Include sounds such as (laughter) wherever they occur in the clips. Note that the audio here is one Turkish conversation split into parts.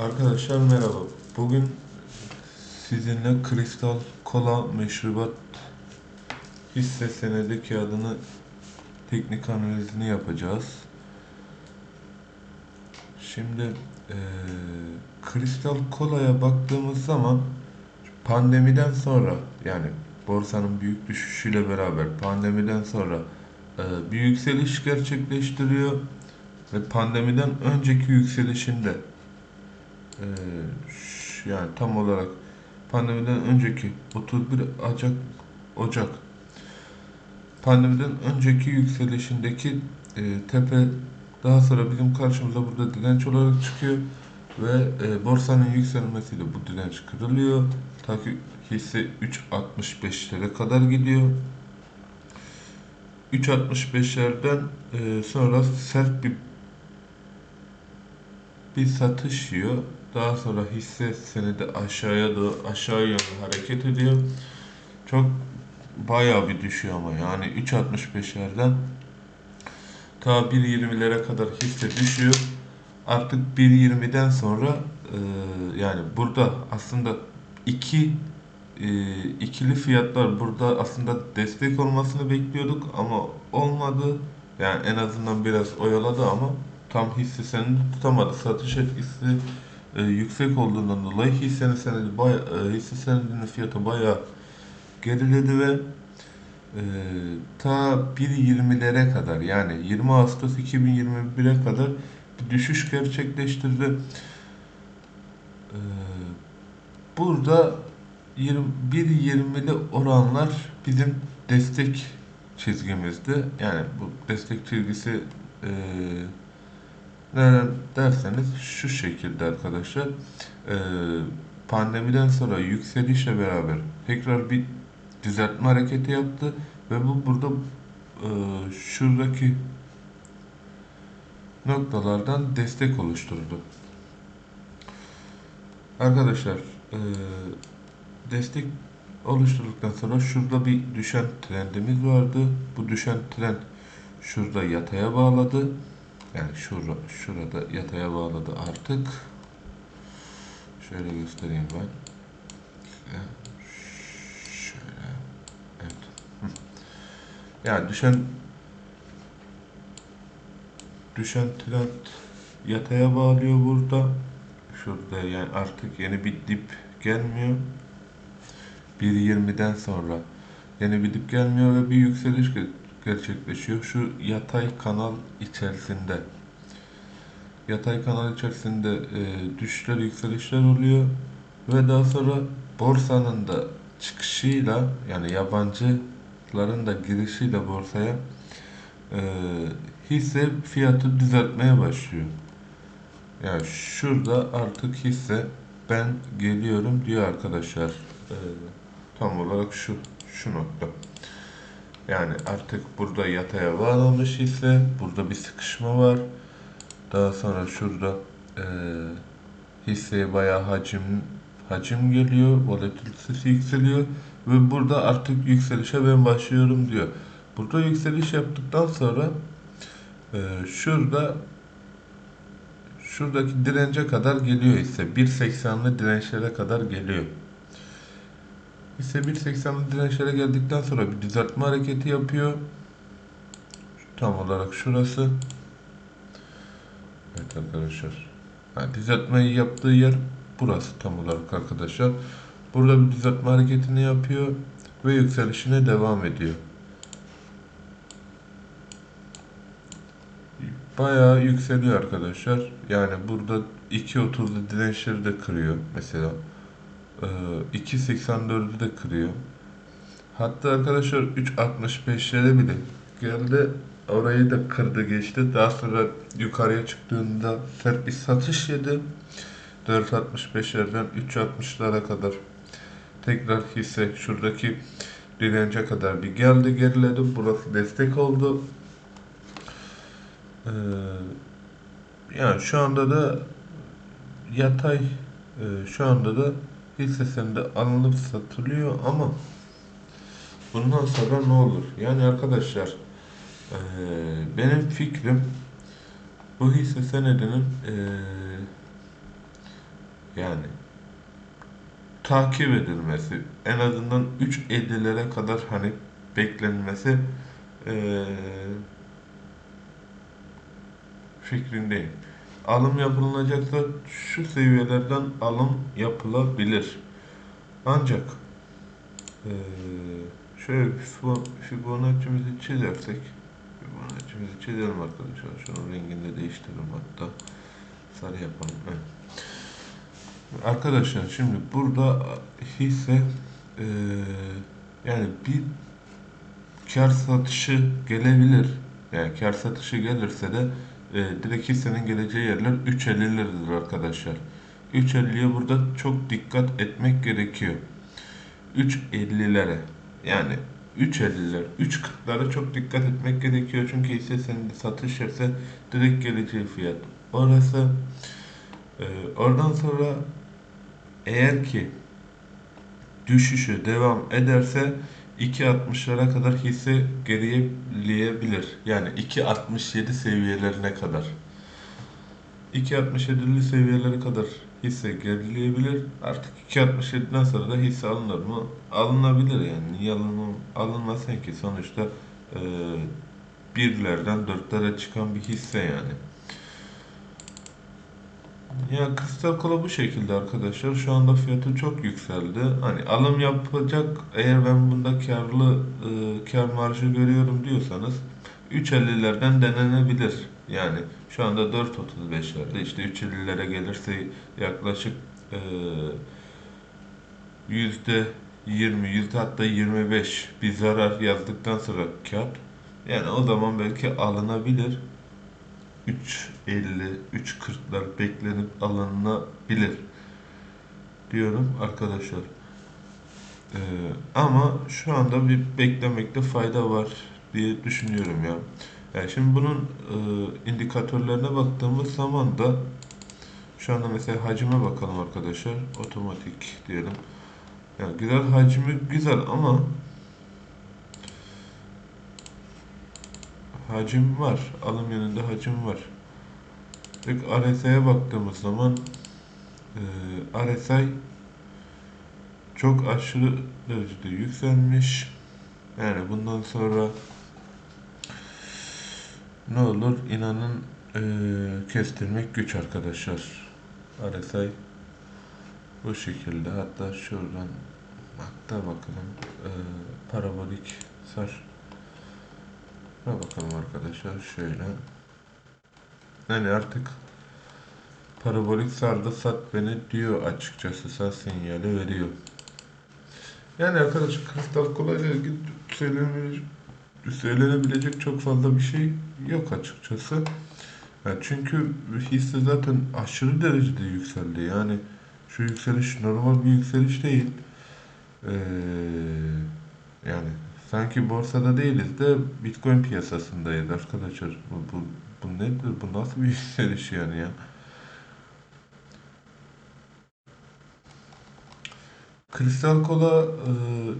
Arkadaşlar merhaba. Bugün sizinle kristal kola meşrubat hisse senedi kağıdını teknik analizini yapacağız. Şimdi eee, kristal kolaya baktığımız zaman pandemiden sonra yani borsanın büyük düşüşüyle beraber pandemiden sonra eee, bir yükseliş gerçekleştiriyor ve pandemiden önceki yükselişinde yani tam olarak pandemiden önceki 31 Ocak Ocak pandemiden önceki yükselişindeki e, tepe daha sonra bizim karşımıza burada direnç olarak çıkıyor ve e, borsanın yükselmesiyle bu direnç kırılıyor. Ta ki hisse 3.65'lere kadar gidiyor. 3.65'lerden e, sonra sert bir bir satış yiyor. Daha sonra hisse senedi aşağıya doğru aşağı yönlü hareket ediyor. Çok bayağı bir düşüyor ama yani 3.65'lerden ta 1.20'lere kadar hisse düşüyor. Artık 1.20'den sonra e, yani burada aslında iki e, ikili fiyatlar burada aslında destek olmasını bekliyorduk ama olmadı. Yani en azından biraz oyaladı ama tam hisse senedi tutamadı. Satış etkisi e, yüksek olduğundan dolayı hissenin senedi baya, e, hisse senedinin fiyatı bayağı geriledi ve e, ta 1.20'lere kadar yani 20 Ağustos 2021'e kadar bir düşüş gerçekleştirdi. E, burada 20 1.20'li oranlar bizim destek çizgimizdi. Yani bu destek çizgisi e, neden derseniz şu şekilde arkadaşlar e, pandemiden sonra yükselişle beraber tekrar bir düzeltme hareketi yaptı ve bu burada e, şuradaki noktalardan destek oluşturdu. Arkadaşlar e, destek oluşturduktan sonra şurada bir düşen trendimiz vardı. Bu düşen trend şurada yataya bağladı. Yani şurada, şurada yataya bağladı artık. Şöyle göstereyim ben. Şöyle. Evet. Yani düşen düşen trend yataya bağlıyor burada. Şurada yani artık yeni bir dip gelmiyor. 1.20'den sonra yeni bir dip gelmiyor ve bir yükseliş gerçekleşiyor. Şu yatay kanal içerisinde yatay kanal içerisinde e, düşüşler yükselişler oluyor ve daha sonra borsanın da çıkışıyla yani yabancıların da girişiyle borsaya e, hisse fiyatı düzeltmeye başlıyor. Yani şurada artık hisse ben geliyorum diyor arkadaşlar. E, tam olarak şu şu nokta. Yani artık burada yataya bağlamış hisse. Burada bir sıkışma var. Daha sonra şurada e, hisseye bayağı hacim hacim geliyor. Volatilitesi yükseliyor. Ve burada artık yükselişe ben başlıyorum diyor. Burada yükseliş yaptıktan sonra e, şurada şuradaki dirence kadar geliyor hisse. 1.80'lı dirençlere kadar geliyor. Hisse 1.80'lı dirençlere geldikten sonra bir düzeltme hareketi yapıyor. Tam olarak şurası. Evet arkadaşlar. Yani düzeltmeyi yaptığı yer burası tam olarak arkadaşlar. Burada bir düzeltme hareketini yapıyor ve yükselişine devam ediyor. Bayağı yükseliyor arkadaşlar. Yani burada 2.30'lu dirençleri de kırıyor mesela. Ee, 2.84'ü de kırıyor. Hatta arkadaşlar 3.65'lere bile geldi. Orayı da kırdı geçti. Daha sonra yukarıya çıktığında sert bir satış yedi. 4.65'lerden 3.60'lara kadar tekrar hisse şuradaki dirence kadar bir geldi geriledi. Burası destek oldu. Ee, yani şu anda da yatay e, şu anda da hisse senedi alınıp satılıyor ama bundan sonra ne olur? Yani arkadaşlar e, benim fikrim bu hisse senedinin e, yani takip edilmesi en azından 3.50'lere kadar hani beklenmesi eee fikrindeyim. Alım yapılacaksa şu seviyelerden alım yapılabilir. Ancak şöyle bir Fibon- Fibonacci'mizi çizersek Fibonacci'mizi çizelim arkadaşlar. Şunun rengini de değiştirelim hatta. Sarı yapalım. Arkadaşlar şimdi burada hisse yani bir kar satışı gelebilir. Yani kar satışı gelirse de e, direkt hissenin geleceği yerler 3.50'lerdir arkadaşlar. 3.50'ye burada çok dikkat etmek gerekiyor. 3.50'lere yani 3.50'ler, 3.40'lara çok dikkat etmek gerekiyor. Çünkü hisse senedi satış ise direkt geleceği fiyat. Orası e, oradan sonra eğer ki düşüşü devam ederse 2.60'lara kadar hisse gerileyebilir. Yani 2.67 seviyelerine kadar. 2.67'li seviyelere kadar hisse gerileyebilir. Artık 2.67'den sonra da hisse alınır mı? Alınabilir yani. Niye alınma, alınmasın ki? Sonuçta e, birlerden dörtlere çıkan bir hisse yani. Ya kristal kola bu şekilde arkadaşlar. Şu anda fiyatı çok yükseldi. Hani alım yapacak eğer ben bunda karlı e, kar marjı görüyorum diyorsanız 3.50'lerden denenebilir. Yani şu anda 4.35'lerde işte 3.50'lere gelirse yaklaşık e, yüzde 20, yüzde hatta 25 bir zarar yazdıktan sonra kar. Yani o zaman belki alınabilir. 3.50, 3.40'lar beklenip alınabilir diyorum arkadaşlar. Ee, ama şu anda bir beklemekte fayda var diye düşünüyorum ya. Yani şimdi bunun e, indikatörlerine baktığımız zaman da şu anda mesela hacime bakalım arkadaşlar. Otomatik diyelim. Yani güzel hacmi güzel ama hacim var. Alım yönünde hacim var. Peki RSI'ye baktığımız zaman e, RSI çok aşırı derecede yükselmiş. Yani bundan sonra ne olur inanın e, kestirmek güç arkadaşlar. RSI bu şekilde. Hatta şuradan hatta bakalım e, parabolik sar. Buna bakalım arkadaşlar şöyle. Yani artık parabolik sardı sat beni diyor açıkçası sat sinyali veriyor. Yani arkadaşlar kristal kolayla ilgili söylenebilecek çok fazla bir şey yok açıkçası. Yani çünkü hisse zaten aşırı derecede yükseldi. Yani şu yükseliş normal bir yükseliş değil. Ee, yani sanki borsada değiliz de Bitcoin piyasasındayız arkadaşlar. Bu, bu, bu nedir? Bu nasıl bir (laughs) yükseliş yani ya? Kristal kola e,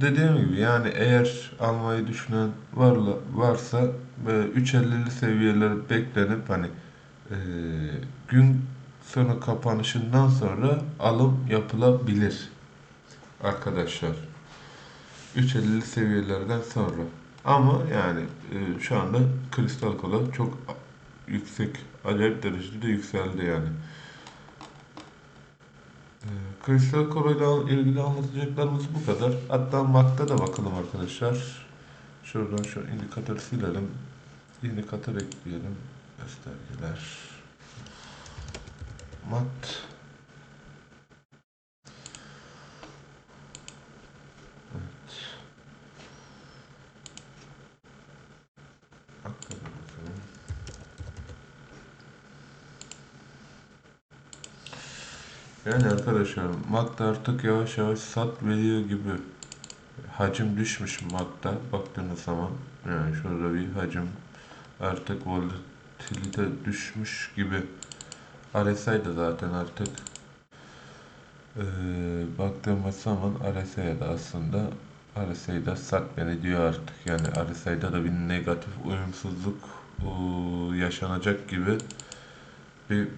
dediğim gibi yani eğer almayı düşünen varla, varsa e, 3.50'li seviyeler beklenip hani e, gün sonu kapanışından sonra alım yapılabilir arkadaşlar. 3.50'li seviyelerden sonra. Ama yani e, şu anda kristal kola çok yüksek, acayip derecede de yükseldi yani. E, kristal kola ile ilgili anlatacaklarımız bu kadar. Hatta MAC'ta da bakalım arkadaşlar. Şuradan şu indikatörü silelim. İndikatör ekleyelim. Göstergeler. Mat. Hakikaten bakalım. Yani arkadaşlar Mac'da artık yavaş yavaş sat veriyor gibi. Hacim düşmüş Mac'da baktığınız zaman. Yani şurada bir hacim artık volatilite düşmüş gibi. RSI de zaten artık eee baktığımız zaman RSI'ye de aslında RSI'da sat beni diyor artık. Yani RSI'da da bir negatif uyumsuzluk eee, yaşanacak gibi bir